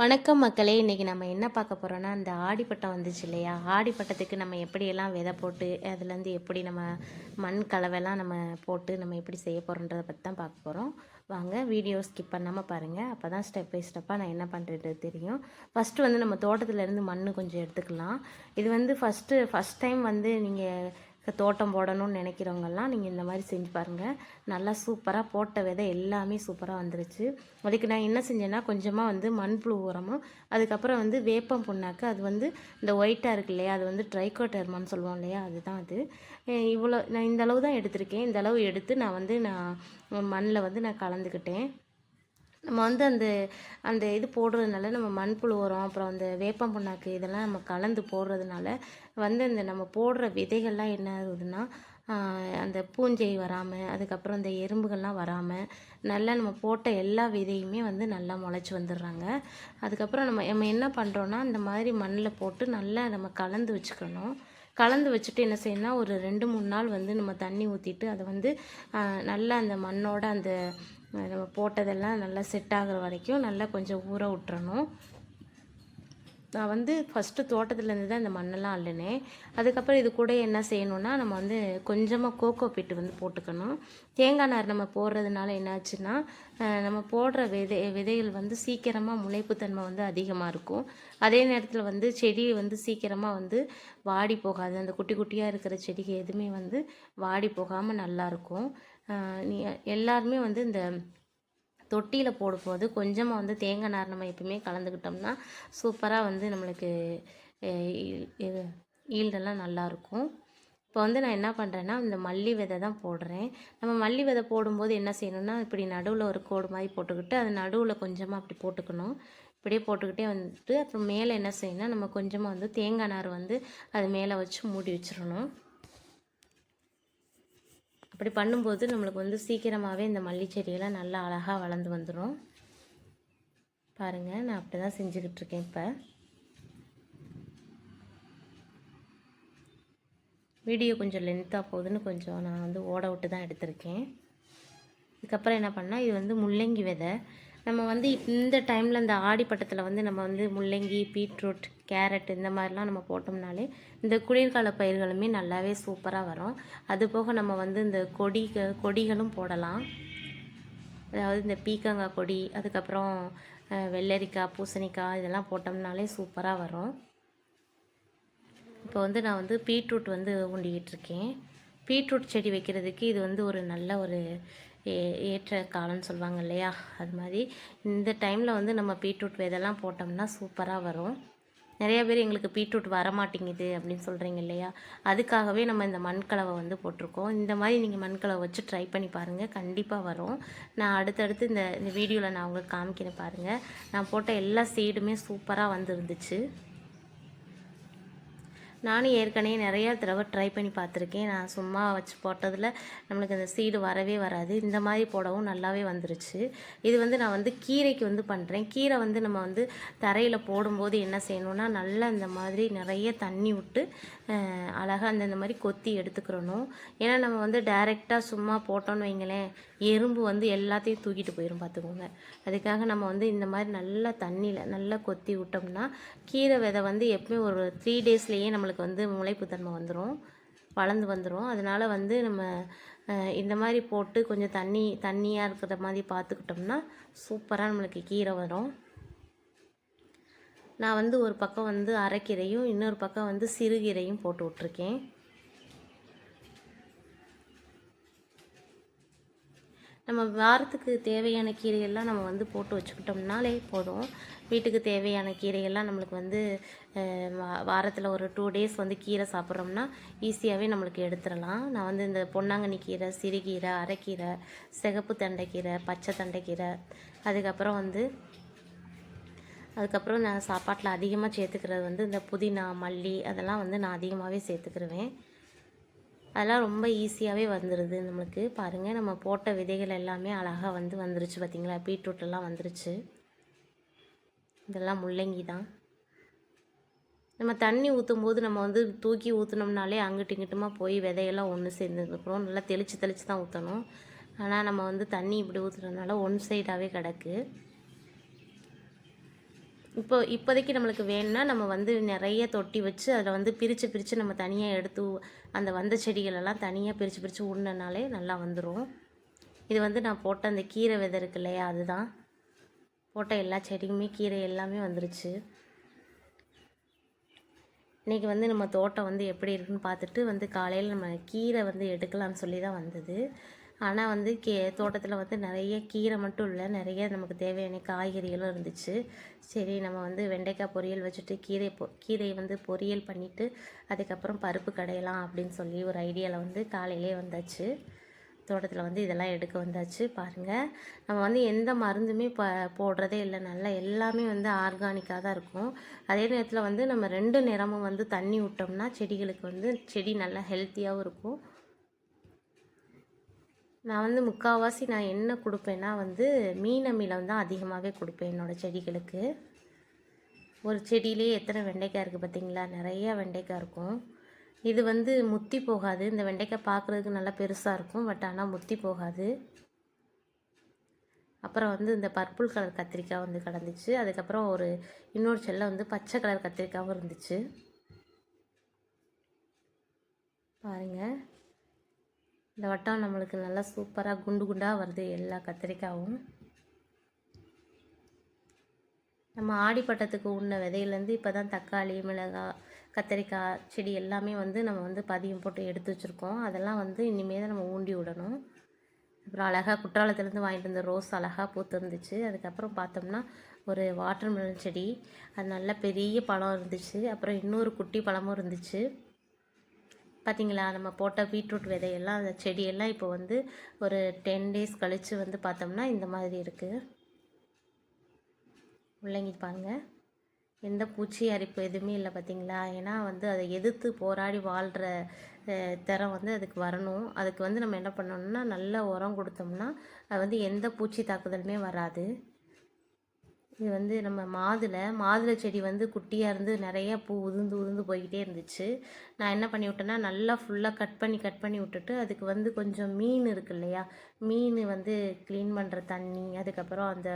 வணக்கம் மக்களே. இன்றைக்கி நம்ம என்ன பார்க்க போகிறோன்னா இந்த ஆடிப்பட்டம் வந்துச்சு இல்லையா? ஆடிப்பட்டத்துக்கு நம்ம எப்படியெல்லாம் விதை போட்டு அதுலேருந்து எப்படி நம்ம மண் கலவைலாம் நம்ம போட்டு நம்ம எப்படி செய்ய போகிறோன்றதை பற்றி தான் பார்க்க போகிறோம் வாங்க வீடியோ ஸ்கிப் பண்ணாமல் பாருங்கள் அப்போ தான் ஸ்டெப் பை ஸ்டெப்பாக நான் என்ன பண்ணுறது தெரியும். ஃபஸ்ட்டு வந்து நம்ம தோட்டத்துலேருந்து மண் கொஞ்சம் எடுத்துக்கலாம். இது வந்து ஃபஸ்ட்டு ஃபஸ்ட் டைம் வந்து நீங்கள் தோட்டம் போடணும்னு நினைக்கிறவங்கெல்லாம் நீங்கள் இந்த மாதிரி செஞ்சு பாருங்கள் நல்லா சூப்பராக போட்ட விதை எல்லாமே சூப்பராக வந்துருச்சு. அதுக்கு நான் என்ன செஞ்சேன்னா கொஞ்சமாக வந்து மண்புழு உரமும் அதுக்கப்புறம் வந்து வேப்பம் புண்ணாக்கு அது வந்து இந்த ஒயிட்டாக இருக்கு இல்லையா அது வந்து ட்ரைகோட்டர்மான்னு சொல்லுவோம் இல்லையா அதுதான் அது. இவ்வளோ நான் இந்த அளவு தான் எடுத்திருக்கேன். இந்த அளவு எடுத்து நான் வந்து நான் மண்ணில் வந்து நான் கலந்துக்கிட்டேன். நம்ம வந்து அந்த அந்த இது போடுறதுனால நம்ம மண்புழு உரம் அப்புறம் அந்த வேப்பம் புண்ணாக்கு இதெல்லாம் நம்ம கலந்து போடுறதுனால வந்து அந்த நம்ம போடுற விதைகள்லாம் என்ன ஆகுதுன்னா அந்த பூஞ்சை வராமல் அதுக்கப்புறம் இந்த எறும்புகள்லாம் வராமல் நல்லா நம்ம போட்ட எல்லா விதையுமே வந்து நல்லா முளைச்சி வந்துடுறாங்க. அதுக்கப்புறம் நம்ம நம்ம என்ன பண்ணுறோன்னா இந்த மாதிரி மண்ணில் போட்டு நல்லா நம்ம கலந்து வச்சுக்கணும். கலந்து வச்சுட்டு என்ன செய்யணும்னா ஒரு ரெண்டு மூணு நாள் வந்து நம்ம தண்ணி ஊற்றிட்டு அதை வந்து நல்லா அந்த மண்ணோட அந்த நம்ம போட்டதெல்லாம் நல்லா செட் ஆகுற வரைக்கும் நல்லா கொஞ்சம் ஊற விட்டுறணும். நான் வந்து ஃபஸ்ட்டு தோட்டத்துலேருந்து தான் இந்த மண்ணெல்லாம் அள்ளினேன். அதுக்கப்புறம் இது கூட என்ன செய்யணும்னா நம்ம வந்து கொஞ்சமாக கோகோ பிட்டு வந்து போட்டுக்கணும். தேங்காய் நார் நம்ம போடுறதுனால என்னாச்சுன்னா நம்ம போடுற விதை விதைகள் வந்து சீக்கிரமாக முளைப்புத்தன்மை வந்து அதிகமாக இருக்கும். அதே நேரத்தில் வந்து செடி வந்து சீக்கிரமாக வந்து வாடி போகாது. அந்த குட்டி குட்டியாக இருக்கிற செடிக்கு எதுவுமே வந்து வாடி போகாமல் நல்லாயிருக்கும் நீ எல்லாருமே வந்து இந்த தொட்டியில் போடும்போது கொஞ்சமாக வந்து தேங்காய் நார் நம்ம எப்பவுமே கலந்துக்கிட்டோம்னா சூப்பராக வந்து நம்மளுக்கு ஈல்டெல்லாம் நல்லாயிருக்கும் இப்போ வந்து நான் என்ன பண்ணுறேன்னா இந்த மல்லி விதை தான் போடுறேன். நம்ம மல்லி விதை போடும்போது என்ன செய்யணும்னா இப்படி நடுவில் ஒரு கோடு மாதிரி போட்டுக்கிட்டு அது நடுவில் கொஞ்சமாக அப்படி போட்டுக்கணும். இப்படியே போட்டுக்கிட்டே வந்துட்டு அப்புறம் மேலே என்ன செய்யணும்னா நம்ம கொஞ்சமாக வந்து தேங்காய் நார் வந்து அது மேலே வச்சு மூடி வச்சிடணும். அப்படி பண்ணும்போது நம்மளுக்கு வந்து சீக்கிரமாகவே இந்த மல்லி செடியெல்லாம் நல்லா அழகாக வளர்ந்து வந்துடும் பாருங்கள் நான் அப்படி தான் செஞ்சுக்கிட்டு இருக்கேன் இப்போ. வீடியோ கொஞ்சம் லென்த்தாக போகுதுன்னு கொஞ்சம் நான் வந்து ஓட விட்டு தான் எடுத்திருக்கேன். இதுக்கப்புறம் என்ன பண்ணால் இது வந்து முள்ளங்கி விதை. நம்ம வந்து இந்த டைமில் இந்த ஆடிப்பட்டத்தில் வந்து நம்ம வந்து முள்ளங்கி பீட்ரூட் கேரட் இந்த மாதிரிலாம் நம்ம போட்டோம்னாலே இந்த குளிர்கால பயிர்களுமே நல்லாவே சூப்பராக வரும். அது போக நம்ம வந்து இந்த கொடி கொடிகளும் போடலாம். அதாவது இந்த பீக்கங்காய் கொடி அதுக்கப்புறம் வெள்ளரிக்காய் பூசணிக்காய் இதெல்லாம் போட்டோம்னாலே சூப்பராக வரும். இப்போ வந்து நான் வந்து பீட்ரூட் வந்து ஊண்டிக்கிட்டு இருக்கேன். பீட்ரூட் செடி வைக்கிறதுக்கு இது வந்து ஒரு நல்ல ஒரு ஏ- ஏற்ற காலம்னு சொல்லுவாங்க இல்லையா? அது மாதிரி இந்த டைமில் வந்து நம்ம பீட்ரூட் விதெல்லாம் போட்டோம்னா சூப்பராக வரும். நிறைய பேர் எங்களுக்கு பீட்ரூட் வர மாட்டேங்குது அப்படின்னு சொல்கிறீங்க இல்லையா? அதுக்காகவே நம்ம இந்த மண்கலவை வந்து போட்டிருக்கோம். இந்த மாதிரி நீங்கள் மண்கலவை வச்சு ட்ரை பண்ணி பாருங்கள் கண்டிப்பாக வரும். நான் அடுத்தடுத்து இந்த இந்த வீடியோவில் நான் உங்களுக்கு காமிக்கிறேன் பாருங்கள் நான் போட்ட எல்லா சீடுமே சூப்பராக வந்துருந்துச்சு. நானும் ஏற்கனவே நிறையா தடவை ட்ரை பண்ணி பார்த்துருக்கேன். நான் சும்மா வச்சு போட்டதில் நம்மளுக்கு அந்த சீடு வரவே வராது. இந்த மாதிரி போடவும் நல்லாவே வந்துருச்சு. இது வந்து நான் வந்து கீரைக்கு வந்து பண்ணுறேன் கீரை வந்து நம்ம வந்து தரையில் போடும்போது என்ன செய்யணும்னா நல்லா இந்த மாதிரி நிறைய தண்ணி விட்டு அழகாக அந்தந்த மாதிரி கொத்தி எடுத்துக்கிறணும். ஏன்னா நம்ம வந்து டைரெக்டாக சும்மா போட்டோன்னு வைங்களேன் எறும்பு வந்து எல்லாத்தையும் தூக்கிட்டு போயிடும் பார்த்துக்கோங்க அதுக்காக நம்ம வந்து இந்த மாதிரி நல்லா தண்ணியில் நல்லா கொத்தி விட்டோம்னா கீரை விதை வந்து எப்பவுமே ஒரு த்ரீ டேஸ்லேயே நம்மளுக்கு வந்து முளைப்புத்தன்மை வந்துடும் வளர்ந்து வந்துடும் அதனால வந்து நம்ம இந்த மாதிரி போட்டு கொஞ்சம் தண்ணி தண்ணியாக இருக்கிற மாதிரி பார்த்துக்கிட்டோம்னா சூப்பராக நம்மளுக்கு கீரை வரும். நான் வந்து ஒரு பக்கம் வந்து அரைக்கீரையும் இன்னொரு பக்கம் வந்து சிறுகீரையும் போட்டு விட்ருக்கேன் நம்ம வாரத்துக்கு தேவையான கீரையெல்லாம் நம்ம வந்து போட்டு வச்சுக்கிட்டோம்னாலே போதும். வீட்டுக்கு தேவையான கீரையெல்லாம் நம்மளுக்கு வந்து வா- வாரத்தில் ஒரு டூ டேஸ் வந்து கீரை சாப்பிட்றோம்னா ஈஸியாகவே நம்மளுக்கு எடுத்துடலாம். நான் வந்து இந்த பொன்னாங்கண்ணி கீரை சிறுகீரை அரைக்கீரை சிகப்பு தண்டைக்கீரை பச்சை தண்டைக்கீரை அதுக்கப்புறம் வந்து அதுக்கப்புறம் நான் சாப்பாட்டில் அதிகமாக சேர்த்துக்கிறது வந்து இந்த புதினா மல்லி அதெல்லாம் வந்து நான் அதிகமாகவே சேர்த்துக்கிருவேன். அதெல்லாம் ரொம்ப ஈஸியாகவே வந்துடுது நம்மளுக்கு. பாருங்கள் நம்ம போட்ட விதைகள் எல்லாமே அழகாக வந்து வந்துருச்சு பார்த்திங்களா? பீட்ரூட்டெல்லாம் வந்துருச்சு. இதெல்லாம் முள்ளங்கி தான். நம்ம தண்ணி ஊற்றும் போது நம்ம வந்து தூக்கி ஊற்றுனோம்னாலே அங்கிட்டு இங்கிட்டுமா போய் விதையெல்லாம் ஒன்று சேர்ந்துருக்குறோம் நல்லா தெளித்து தெளித்து தான் ஊற்றணும் ஆனால் நம்ம வந்து தண்ணி இப்படி ஊற்றுறதுனால ஒன் சைடாகவே கிடக்கு. இப்போ இப்போதைக்கு நம்மளுக்கு வேணும்னா நம்ம வந்து நிறைய தொட்டி வச்சு அதில் வந்து பிரித்து பிரித்து நம்ம தனியாக எடுத்து அந்த வந்த செடிகளெல்லாம் தனியாக பிரித்து பிரித்து உண்ணனாலே நல்லா வந்துடும் இது வந்து நான் போட்ட அந்த கீரை விதை இருக்கு இல்லையா அதுதான். போட்ட எல்லா செடியுமே கீரை எல்லாமே வந்துருச்சு. இன்றைக்கி வந்து நம்ம தோட்டம் வந்து எப்படி இருக்குன்னு பார்த்துட்டு வந்து காலையில் நம்ம கீரை வந்து எடுக்கலாம்னு சொல்லி தான் வந்தது. ஆனால் வந்து கே தோட்டத்தில் வந்து நிறைய கீரை மட்டும் இல்லை நிறைய நமக்கு தேவையான காய்கறிகளும் இருந்துச்சு. சரி நம்ம வந்து வெண்டைக்காய் பொரியல் வச்சுட்டு கீரை பொ கீரையை வந்து பொரியல் பண்ணிவிட்டு அதுக்கப்புறம் பருப்பு கடையலாம் அப்படின்னு சொல்லி ஒரு ஐடியாவில் வந்து காலையிலே வந்தாச்சு. தோட்டத்தில் வந்து இதெல்லாம் எடுக்க வந்தாச்சு. பாருங்கள் நம்ம வந்து எந்த மருந்துமே ப போடுறதே இல்லை. நல்லா எல்லாமே வந்து ஆர்கானிக்காக தான் இருக்கும். அதே நேரத்தில் வந்து நம்ம ரெண்டு நேரமும் வந்து தண்ணி விட்டோம்னா செடிகளுக்கு வந்து செடி நல்லா ஹெல்த்தியாகவும் இருக்கும். நான் வந்து முக்கால்வாசி நான் என்ன கொடுப்பேன்னா வந்து மீன் அமிலம் தான் அதிகமாகவே கொடுப்பேன் என்னோடய செடிகளுக்கு. ஒரு செடியிலே எத்தனை வெண்டைக்காய் இருக்குது பார்த்தீங்களா? நிறையா வெண்டைக்காய் இருக்கும். இது வந்து முத்தி போகாது. இந்த வெண்டைக்காய் பார்க்குறதுக்கு நல்லா பெருசாக இருக்கும் பட் ஆனால் முத்தி போகாது. அப்புறம் வந்து இந்த பர்பிள் கலர் கத்திரிக்காய் வந்து கிடந்துச்சு அதுக்கப்புறம் ஒரு இன்னொரு செல்ல வந்து பச்சை கலர் கத்திரிக்காயும் இருந்துச்சு. பாருங்கள் இந்த வட்டம் நம்மளுக்கு நல்லா சூப்பராக குண்டு குண்டாக வருது எல்லா கத்திரிக்காயும் நம்ம ஆடிப்பட்டத்துக்கு உண்ண விதையிலேருந்து இப்போ தான் தக்காளி மிளகாய் கத்திரிக்காய் செடி எல்லாமே வந்து நம்ம வந்து பதியம் போட்டு எடுத்து வச்சுருக்கோம். அதெல்லாம் வந்து இனிமேல் தான் நம்ம ஊண்டி விடணும். அப்புறம் அழகாக குற்றாலத்துலேருந்து வாங்கிட்டு வந்த ரோஸ் அழகாக பூத்து இருந்துச்சு அதுக்கப்புறம் பார்த்தோம்னா ஒரு வாட்டர் மெலன் செடி. அது நல்ல பெரிய பழம் இருந்துச்சு. அப்புறம் இன்னொரு குட்டி பழமும் இருந்துச்சு. பார்த்தீங்களா நம்ம போட்ட பீட்ரூட் விதையெல்லாம் அந்த செடியெல்லாம் இப்போ வந்து ஒரு டென் டேஸ் கழித்து வந்து பார்த்தோம்னா இந்த மாதிரி இருக்குது உள்ளங்கி பாருங்கள் எந்த பூச்சி அரிப்பு எதுவுமே இல்லை பார்த்தீங்களா ஏன்னா வந்து அதை எதிர்த்து போராடி வாழ்கிற திறம் வந்து அதுக்கு வரணும். அதுக்கு வந்து நம்ம என்ன பண்ணணும்னா நல்ல உரம் கொடுத்தோம்னா அது வந்து எந்த பூச்சி தாக்குதலுமே வராது. இது வந்து நம்ம மாதுளை மாதுளை செடி வந்து குட்டியாக இருந்து நிறைய பூ உதிர்ந்து உதிர்ந்து போய்கிட்டே இருந்துச்சு. நான் என்ன பண்ணி விட்டேன்னா நல்லா ஃபுல்லாக கட் பண்ணி கட் பண்ணி விட்டுட்டு அதுக்கு வந்து கொஞ்சம் மீன் இருக்கு இல்லையா? மீன் வந்து க்ளீன் பண்ணுற தண்ணி அதுக்கப்புறம் அந்த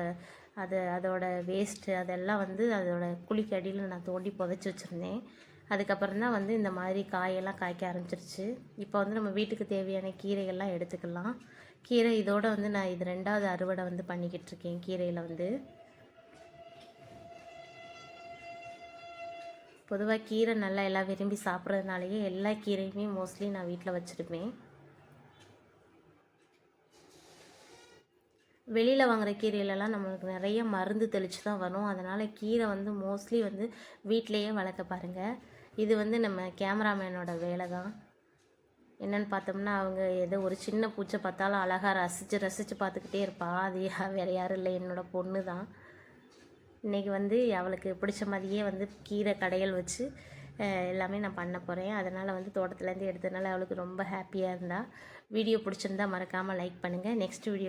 அது அதோட வேஸ்ட்டு அதெல்லாம் வந்து அதோட குழிக்கு அடியில் நான் தோண்டி புதைச்சி வச்சுருந்தேன். அதுக்கப்புறம் தான் வந்து இந்த மாதிரி காயெல்லாம் காய்க்க ஆரம்பிச்சிருச்சு. இப்போ வந்து நம்ம வீட்டுக்கு தேவையான கீரைகள்லாம் எடுத்துக்கலாம். கீரை இதோடு வந்து நான் இது ரெண்டாவது அறுவடை வந்து பண்ணிக்கிட்டு இருக்கேன் கீரையில் வந்து. பொதுவாக கீரை நல்லா எல்லாம் விரும்பி சாப்பிட்றதுனாலேயே எல்லா கீரையுமே மோஸ்ட்லி நான் வீட்டில் வச்சுருப்பேன். வெளியில் வாங்குகிற கீரையிலலாம் நம்மளுக்கு நிறைய மருந்து தெளித்து தான் வரும். அதனால் கீரை வந்து மோஸ்ட்லி வந்து வீட்டிலையே வளர்க்க பாருங்கள் இது வந்து நம்ம கேமராமேனோட வேலை தான் என்னென்னு பார்த்தோம்னா அவங்க ஏதோ ஒரு சின்ன பூச்சை பார்த்தாலும் அழகாக ரசித்து ரசித்து பார்த்துக்கிட்டே இருப்பாள் அது வேறு யாரும் இல்லை என்னோடய பொண்ணு தான் இன்றைக்கி வந்து அவளுக்கு பிடிச்ச மாதிரியே வந்து கீரை கடையல் வச்சு எல்லாமே நான் பண்ண போகிறேன் அதனால் வந்து தோட்டத்துலேருந்து எடுத்ததுனால அவளுக்கு ரொம்ப ஹாப்பியாக இருந்தால் வீடியோ பிடிச்சிருந்தா மறக்காமல் லைக் பண்ணுங்கள் நெக்ஸ்ட் வீடியோ